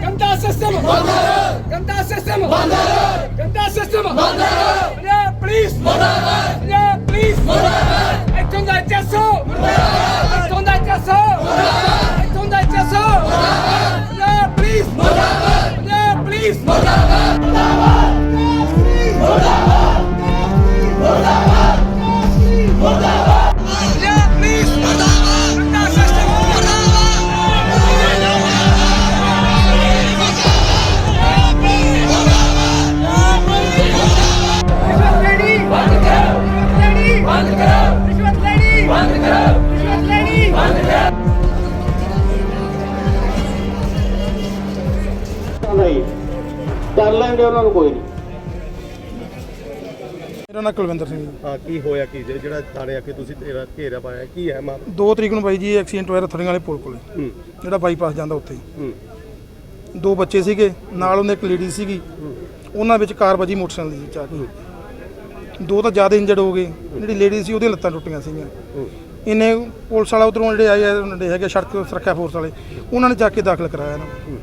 ਗੰਦਾ system system ਕਰ ਲੈਣਗੇ ਉਹਨਾਂ ਨੂੰ ਕੋਈ ਨਹੀਂ ਮੇਰਾ ਨਾਂ ਕੁਲਵਿੰਦਰ ਸਿੰਘ ਜੀ। ਹਾਂ ਕੀ ਹੋਇਆ ਕੀ? ਜੇ- ਜਿਹੜਾ ਥਾਣੇ ਆ ਕੇ ਤੁਸੀਂ ਤੇਰਾ ਘੇਰਾ ਪਾਇਆ ਕੀ ਹੈ ਮਾਮਲਾ? 2 ਤਰੀਕ ਨੂੰ ਬਾਈ ਜੀ ਐਕਸੀਡੈਂਟ ਹੋਇਆ ਰਥੜੀਆਂ ਵਾਲੇ ਪੁਲ ਕੋਲੇ। ਹੂੰ। ਜਿਹੜਾ ਬਾਈਪਾਸ ਜਾਂਦਾ ਉੱਥੇ ਹੀ। ਹੂੰ। ਦੋ ਬੱਚੇ ਸੀਗੇ ਨਾਲ ਉਹਦੇ ਇੱਕ ਲੇਡੀ ਸੀਗੀ। ਉਹਨਾਂ ਵਿੱਚ ਕਾਰ ਵੱਜੀ ਮੋਟਰਸਾਈਕਲ ਦੀ ਕੇ ਦੋ ਤਾਂ ਜ਼ਿਆਦਾ ਇੰਜਰਡ ਹੋ ਗਏ। ਜਿਹੜੀ ਲੇਡੀ ਸੀ ਉਹਦੀਆਂ ਲੱਤਾਂ ਟੁੱਟੀਆਂ ਸੀਗੀਆਂ। ਹੂੰ। ਇਹਨੇ ਪੁਲਿਸ ਵਾਲਾ ਉਧਰੋਂ ਜਿਹੜੇ ਆਏ ਆ ਜਿਹੜੇ ਹੈਗੇ ਸੜਕ ਸੁਰੱਖਿਆ ਫੋਰਸ ਵਾਲੇ ਉਹਨਾਂ ਨੇ ਜਾ ਕੇ ਦਾਖਲ ਕਰਾਇਆ ਇਹਨਾਂ ਨੂੰ।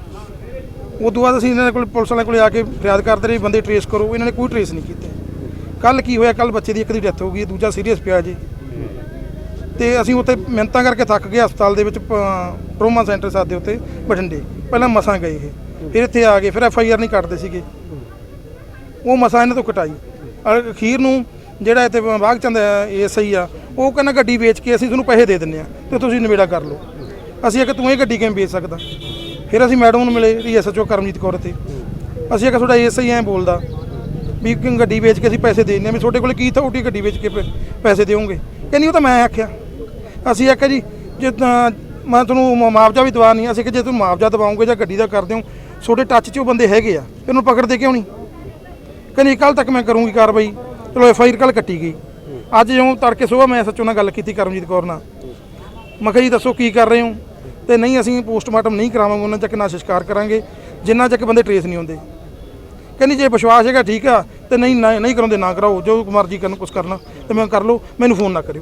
ਉਸ ਤੋਂ ਬਾਅਦ ਅਸੀਂ ਇਹਨਾਂ ਦੇ ਕੋਲ, ਪੁਲਿਸ ਵਾਲਿਆਂ ਕੋਲ ਆ ਕੇ ਫਰਿਆਦ ਕਰਦੇ ਰਹੇ ਬੰਦੇ ਟਰੇਸ ਕਰੋ, ਇਹਨਾਂ ਨੇ ਕੋਈ ਟਰੇਸ ਨਹੀਂ ਕੀਤੇ। ਕੱਲ ਕੀ ਹੋਇਆ? ਕੱਲ ਬੱਚੇ ਦੀ ਇੱਕ ਦੀ ਡੈਥ ਹੋ ਗਈ, ਦੂਜਾ ਸੀਰੀਅਸ ਪਿਆ ਜੀ। ਤੇ ਅਸੀਂ ਉੱਥੇ ਮਿਹਨਤਾਂ ਕਰਕੇ ਥੱਕ ਗਏ ਹਸਪਤਾਲ ਦੇ ਵਿੱਚ ਟਰੋਮਾ ਸੈਂਟਰ ਸਾਦੇ ਉੱਤੇ, ਬਠਿੰਡੇ। ਪਹਿਲਾਂ ਮਸਾਂ ਗਏ ਇਹ। ਫਿਰ ਇੱਥੇ ਆ ਗਏ, ਫਿਰ ਐਫ ਆਈ ਆਰ ਨਹੀਂ ਕੱਟਦੇ ਸੀਗੇ। ਉਹ ਮਸਾਂ ਇਹਨਾਂ ਤੋਂ ਕਟਾਈ। ਅਖੀਰ ਨੂੰ ਜਿਹੜਾ ਇੱਥੇ ਬਾਗ ਚੰਦ ਐਸਆਈ ਆ, ਉਹ ਕਹਿੰਦਾ ਗੱਡੀ ਵੇਚ ਕੇ ਅਸੀਂ ਤੁਹਾਨੂੰ ਪੈਸੇ ਦੇ ਦਿੰਨੇ ਆ ਤੇ ਤੁਸੀਂ ਨਿਬੇੜਾ ਕਰ ਲਓ। ਅਸੀਂ ਕਿ ਤੂੰ ਇਹ ਗੱਡੀ ਕਿਵੇਂ ਵੇਚ ਸਕਦਾ? ਫਿਰ ਅਸੀਂ ਮੈਡਮ ਨੂੰ ਮਿਲੇ ਜੀ ਐਸਐਚਓ ਕਰਮਜੀਤ ਕੌਰ ਤੇ ਅਸੀਂ ਕਿ ਤੁਹਾਡਾ ਐਸਆਈ ਐਂ ਬੋਲਦਾ ਵੀ ਗੱਡੀ ਵੇਚ ਕੇ ਅਸੀਂ ਪੈਸੇ ਦੇ ਦਿੰਦੇ ਆ ਵੀ ਤੁਹਾਡੇ ਕੋਲ ਕੀ ਤੁਹਾਡੀ ਗੱਡੀ ਵੇਚ ਕੇ ਪੈਸੇ ਦਿਓਗੇ? ਕਹਿੰਦੀ, ਉਹ ਤਾਂ ਮੈਂ ਆਖਿਆ। ਅਸੀਂ ਆਖਿਆ, ਜੀ, ਜੇ ਮੈਂ ਤੁਹਾਨੂੰ ਮੁਆਵਜ਼ਾ ਵੀ ਦਵਾ ਨਹੀਂ ਅਸੀਂ ਕਿ ਜੇ ਤੁਸੀਂ ਮੁਆਵਜ਼ਾ ਦਵਾਉਂਗੇ ਜਾਂ ਗੱਡੀ ਦਾ ਕਰਦੇ ਹੋ, ਤੁਹਾਡੇ ਟੱਚ 'ਚ ਉਹ ਬੰਦੇ ਹੈਗੇ ਆ ਇਹਨੂੰ ਪਕੜ ਦੇ ਕਿਉਂ ਨਹੀਂ? ਕਹਿੰਦੀ ਕੱਲ ਤੱਕ ਮੈਂ ਕਰੂੰਗੀ ਕਾਰਵਾਈ। ਚਲੋ ਐਫ ਆਈ ਆਰ ਕੱਲ ਕੱਟੀ ਗਈ। ਅੱਜ ਜਿਉਂ ਤੜਕੇ ਸੁਬਾਹ ਮੈਂ ਸੱਚੋ ਨਾਲ ਗੱਲ ਕੀਤੀ ਕਰਮਜੀਤ ਕੌਰ ਨਾਲ। ਮੈਂ ਕਿਹਾ, ਜੀ, ਦੱਸੋ ਕੀ ਕਰ ਰਹੇ ਹੋ? ਤੇ ਨਹੀਂ ਅਸੀਂ ਪੋਸਟਮਾਰਟਮ ਨਹੀਂ ਕਰਾਵਾਂਗੇ ਉਹਨਾਂ ਚੱਕ ਨਾ ਸੰਸਕਾਰ ਕਰਾਂਗੇ ਜਿੰਨਾ ਚੱਕ ਬੰਦੇ ਟਰੇਸ ਨਹੀਂ ਹੁੰਦੇ। ਕਹਿੰਦੀ ਜੇ ਵਿਸ਼ਵਾਸ ਹੈਗਾ ਠੀਕ ਆ ਤੇ ਨਹੀਂ ਨਾ- ਨਹੀਂ ਕਰਾਉਂਦੇ ਨਾ ਕਰਾਓ ਜੋ ਮਰਜ਼ੀ ਕਰਨ ਕੁਛ ਕਰਨਾ ਤੇ ਮੈਂ ਕਰ ਲਓ ਮੈਨੂੰ ਫੋਨ ਨਾ ਕਰਿਓ।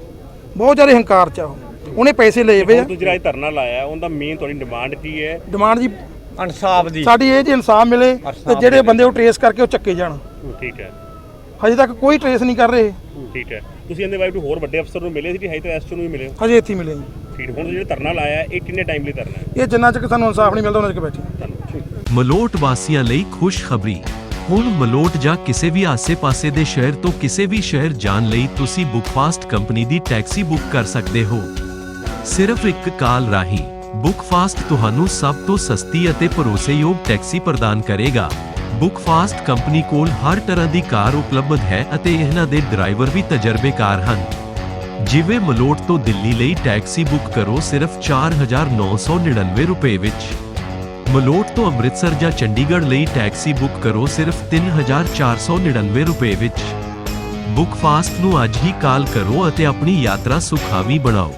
ਬਹੁਤ ਜ਼ਿਆਦਾ ਹੰਕਾਰ ਚ ਆ ਉਹ। ਉਹਨੇ ਪੈਸੇ ਲਏ ਵੇ ਆ। ਇਹ ਧਰਨਾ ਲਾਇਆ ਉਹਦਾ ਮੇਨ ਤੁਹਾਡੀ ਡਿਮਾਂਡ ਕੀ ਹੈ? ਡਿਮਾਂਡ ਜੀ ਇਨਸਾਫ ਦੀ। ਸਾਡੀ ਇਹ ਜੀ ਇਨਸਾਫ ਮਿਲੇ ਤੇ ਜਿਹੜੇ ਬੰਦੇ ਉਹ ਟਰੇਸ ਕਰਕੇ ਉਹ ਚੱਕੇ ਜਾਣ। ਠੀਕ ਹੈ। ਹਜੇ ਤੱਕ ਕੋਈ ਟਰੇਸ ਨਹੀਂ ਕਰ ਰਹੇ। ਠੀਕ ਹੈ। ਤੁਸੀਂ ਇਹਦੇ ਬਾਰੇ ਕੋਈ ਹੋਰ ਵੱਡੇ ਅਫਸਰ ਨੂੰ ਮਿਲੇ ਸੀ ਕਿ ਹਾਈ ਤਾਂ ਐਸਟੋ ਨੂੰ ਵੀ ਮਿਲੇ ਹੋ? ਹਜੇ ਇੱਥੇ ਹੀ ਮਿਲੇ ਜੀ। ਠੀਕ ਹੁਣ ਜਿਹੜਾ ਧਰਨਾ ਲਾਇਆ ਇਹ ਕਿੰਨੇ ਟਾਈਮ ਲਈ ਧਰਨਾ ਹੈ? ਇਹ ਜਿੰਨਾ ਚਿਰ ਸਾਨੂੰ ਇਨਸਾਫ ਨਹੀਂ ਮਿਲਦਾ ਉਹਨਾਂ ਚਿਰ ਬੈਠੇ ਮਲੋਟ ਵਾਸੀਆਂ ਲਈ ਖੁਸ਼ਖਬਰੀ। ਹੁਣ ਮਲੋਟ ਜਾਂ ਕਿਸੇ ਵੀ ਆਸੇ-ਪਾਸੇ ਦੇ ਸ਼ਹਿਰ ਤੋਂ ਕਿਸੇ ਵੀ ਸ਼ਹਿਰ ਜਾਣ ਲਈ ਤੁਸੀਂ ਬੁੱਕਫਾਸਟ ਕੰਪਨੀ ਦੀ ਟੈਕਸੀ ਬੁੱਕ ਕਰ ਸਕਦੇ ਹੋ। ਸਿਰਫ ਇੱਕ ਕਾਲ ਰਾਹੀਂ ਬੁੱਕਫਾਸਟ ਤੁਹਾਨੂੰ ਸਭ ਤੋਂ ਸਸਤੀ ਅਤੇ ਭਰੋਸੇਯੋਗ ਟੈਕਸੀ ਪ੍ਰਦਾਨ ਕਰੇਗਾ। ਬੁੱਕਫਾਸਟ ਕੰਪਨੀ ਕੋਲ ਹਰ ਤਰ੍ਹਾਂ ਦੀ ਕਾਰ ਉਪਲਬਧ ਹੈ ਅਤੇ ਇਹਨਾਂ ਦੇ ਡਰਾਈਵਰ ਵੀ ਤਜਰਬੇਕਾਰ ਹਨ। ਜਿਵੇਂ ਮਲੋਟ ਤੋਂ ਦਿੱਲੀ ਲਈ ਟੈਕਸੀ ਬੁੱਕ ਕਰੋ ਸਿਰਫ 4999 ਰੁਪਏ ਵਿੱਚ। ਮਲੋਟ ਤੋਂ ਅੰਮ੍ਰਿਤਸਰ ਜਾਂ ਚੰਡੀਗੜ੍ਹ ਲਈ ਟੈਕਸੀ ਬੁੱਕ ਕਰੋ ਸਿਰਫ 3499 ਰੁਪਏ ਵਿੱਚ। ਬੁੱਕਫਾਸਟ ਨੂੰ ਅੱਜ ਹੀ ਕਾਲ ਕਰੋ ਅਤੇ ਆਪਣੀ ਯਾਤਰਾ ਸੁਖਾਵੀ ਬਣਾਓ।